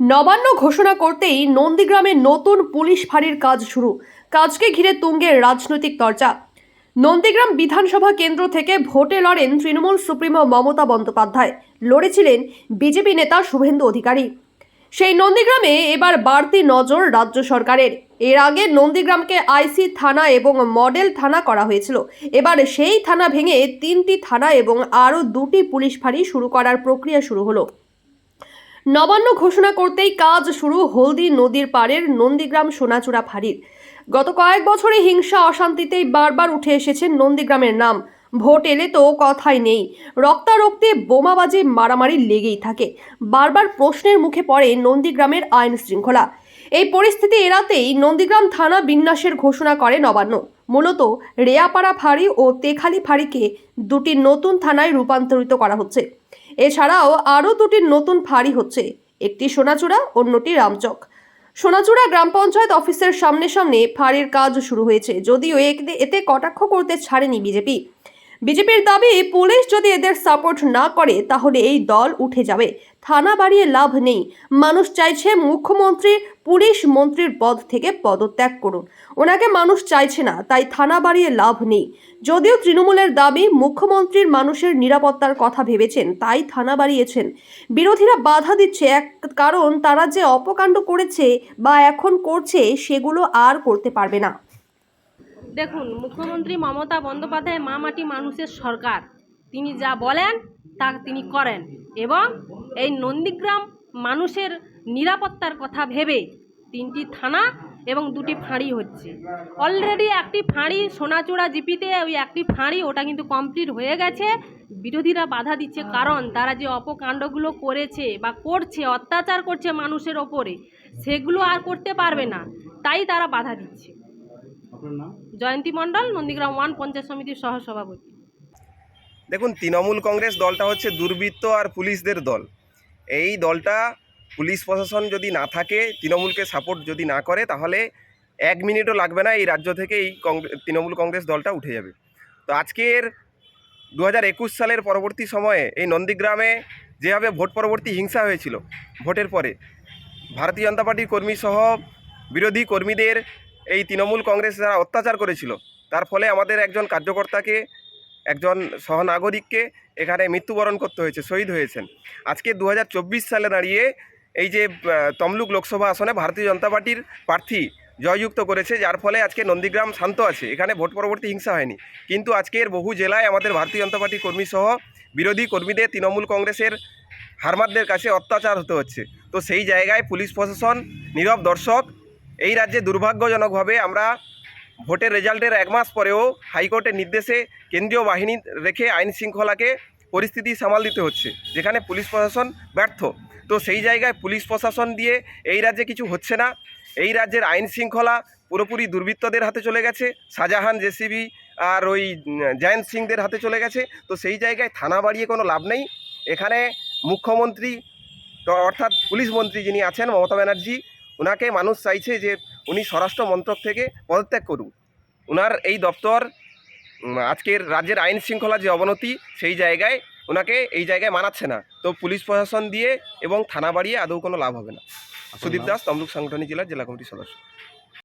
নবান্ন ঘোষণা করতেই নন্দীগ্রামে নতুন পুলিশ ফাঁড়ির কাজ শুরু। কাজকে ঘিরে তুঙ্গের রাজনৈতিক চর্চা নন্দীগ্রাম বিধানসভা কেন্দ্র থেকে ভোটে লড়েন তৃণমূল সুপ্রিমো মমতা বন্দ্যোপাধ্যায়। লড়েছিলেন বিজেপি নেতা শুভেন্দু অধিকারী। সেই নন্দীগ্রামে এবার বাড়তি নজর রাজ্য সরকারের। এর আগে নন্দীগ্রামকে আইসি থানা এবং মডেল থানা করা হয়েছিল। এবার সেই থানা ভেঙে তিনটি থানা এবং আরও দুটি পুলিশ ফাঁড়ি শুরু করার প্রক্রিয়া শুরু হলো। নবান্ন ঘোষণা করতেই কাজ শুরু হলদি নদীর পাড়ের নন্দীগ্রাম সোনাচূড়া ফাঁড়ির। গত কয়েক বছরে হিংসা অশান্তিতেই বারবার উঠে এসেছে নন্দীগ্রামের নাম। ভোট এলে তো কথাই নেই। রক্তারক্তে বোমাবাজি মারামারি লেগেই থাকে। বারবার প্রশ্নের মুখে পড়ে নন্দীগ্রামের আইন শৃঙ্খলা। এই পরিস্থিতি এড়াতেই নন্দীগ্রাম থানা বিন্যাসের ঘোষণা করে নবান্ন। মূলত রেয়াপাড়া ফাঁড়ি ও তেখালি ফাঁড়িকে দুটি নতুন থানায় রূপান্তরিত করা হচ্ছে। এছাড়াও আরও দুটি নতুন ফাঁড়ি হচ্ছে, একটি সোনাচূড়া, অন্যটি রামচক। সোনাচূড়া গ্রাম পঞ্চায়েত অফিসের সামনে সামনে ফাঁড়ির কাজ শুরু হয়েছে, যদিও এতে- কটাক্ষ করতে ছাড়েনি বিজেপি। বিজেপির দাবি, পুলিশ যদি এদের সাপোর্ট না করে, তাহলে এই দল উঠে যাবে। থানা বাড়িয়ে লাভ নেই। মানুষ চাইছে মুখ্যমন্ত্রী, পুলিশ মন্ত্রীর পদ থেকে পদত্যাগ করুন। ওনাকে মানুষ চাইছে না, তাই থানা বাড়িয়ে লাভ নেই। যদিও তৃণমূলের দাবি, মুখ্যমন্ত্রীর মানুষের নিরাপত্তার কথা ভেবেছেন, তাই থানা বাড়িয়েছেন। বিরোধীরা বাধা দিচ্ছে, এক কারণ তারা যে অপকাণ্ড করেছে বা এখন করছে, সেগুলো আর করতে পারবে না। দেখুন, মুখ্যমন্ত্রী মমতা বন্দ্যোপাধ্যায় মা মাটি মানুষের সরকার। তিনি যা বলেন, তা তিনি করেন এবং এই নন্দীগ্রাম মানুষের নিরাপত্তার কথা ভেবে তিনটি থানা এবং দুটি ফাঁড়ি হচ্ছে। অলরেডি একটি ফাঁড়ি সোনাচূড়া জিপিতে, ওই একটি ফাঁড়ি ওটা কিন্তু কমপ্লিট হয়ে গেছে। বিরোধীরা বাধা দিচ্ছে কারণ তারা যে অপকাণ্ডগুলো করেছে বা করছে, অত্যাচার করছে মানুষের ওপরে, সেগুলো আর করতে পারবে না। তাই তারা বাধা দিচ্ছে। জয়ন্তী মণ্ডল নন্দীগ্রাম ওয়ান পঞ্চায়েত সমিতির সহসভাপতি। দেখুন তৃণমূল কংগ্রেস দলটা হচ্ছে দুর্বৃত্ত আর পুলিশদের দল। এই দলটা পুলিশ প্রশাসন যদি না থাকে তৃণমূলকে সাপোর্ট যদি না করে তাহলে এক মিনিটও লাগবে না এই রাজ্য থেকে এই তৃণমূল কংগ্রেস দলটা উঠে যাবে। তো আজকের দু হাজার একুশ সালের পরবর্তী সময়ে এই নন্দীগ্রামে যেভাবে ভোট পরবর্তী হিংসা হয়েছিল ভোটের পরে ভারতীয় জনতা পার্টির কর্মী সহ বিরোধী কর্মীদের এই তৃণমূল কংগ্রেস যারা অত্যাচার করেছিল, তার ফলে আমাদের একজন কার্যকর্তাকে, একজন সহনাগরিককে এখানে মৃত্যুবরণ করতে হয়েছে, শহীদ হয়েছেন। আজকে দু হাজার চব্বিশ সালে দাঁড়িয়ে এই যে তমলুক লোকসভা আসনে ভারতীয় জনতা পার্টির প্রার্থী জয়যুক্ত করেছে, যার ফলে আজকে নন্দীগ্রাম শান্ত আছে, এখানে ভোট পরবর্তী হিংসা হয়নি। কিন্তু আজকের বহু জেলায় আমাদের ভারতীয় জনতা পার্টি কর্মী সহ বিরোধী কর্মীদের, তৃণমূল কংগ্রেসের হারমাদদের কাছে অত্যাচার হতে হচ্ছে। তো সেই জায়গায় পুলিশ প্রশাসন, নীরব দর্শক এই রাজ্যে দুর্ভাগ্যজনকভাবে আমরা ভোটের রেজাল্টের এক মাস পরেও হাইকোর্টের নির্দেশে কেন্দ্রীয় বাহিনী রেখে আইন শৃঙ্খলাকে পরিস্থিতি সামাল দিতে হচ্ছে, যেখানে পুলিশ প্রশাসন ব্যর্থ। তো সেই জায়গায় পুলিশ প্রশাসন দিয়ে এই রাজ্যে কিছু হচ্ছে না। এই রাজ্যের আইন শৃঙ্খলা পুরোপুরি দুর্বৃত্তদের হাতে চলে গেছে, শাহজাহান, জেসিবি আর ওই জয়ন্ত সিংদের হাতে চলে গেছে। তো সেই জায়গায় থানা বাড়িয়ে কোনো লাভ নেই। এখানে মুখ্যমন্ত্রী, অর্থাৎ পুলিশ মন্ত্রী যিনি আছেন, মমতা ব্যানার্জি ওনাকে মানুষ চাইছে যে উনি স্বরাষ্ট্র মন্ত্রক থেকে পদত্যাগ করুন ওনার এই দপ্তর আজকের রাজ্যের আইন শৃঙ্খলা যে অবনতি সেই জায়গায় ওনাকে এই জায়গায় মানাচ্ছে না। তো পুলিশ প্রশাসন দিয়ে এবং থানা বাড়িয়ে আদৌ কোনো লাভ হবে না। সুদীপ দাস তমলুক সাংগঠনিক জেলার জেলা কমিটির সদস্য।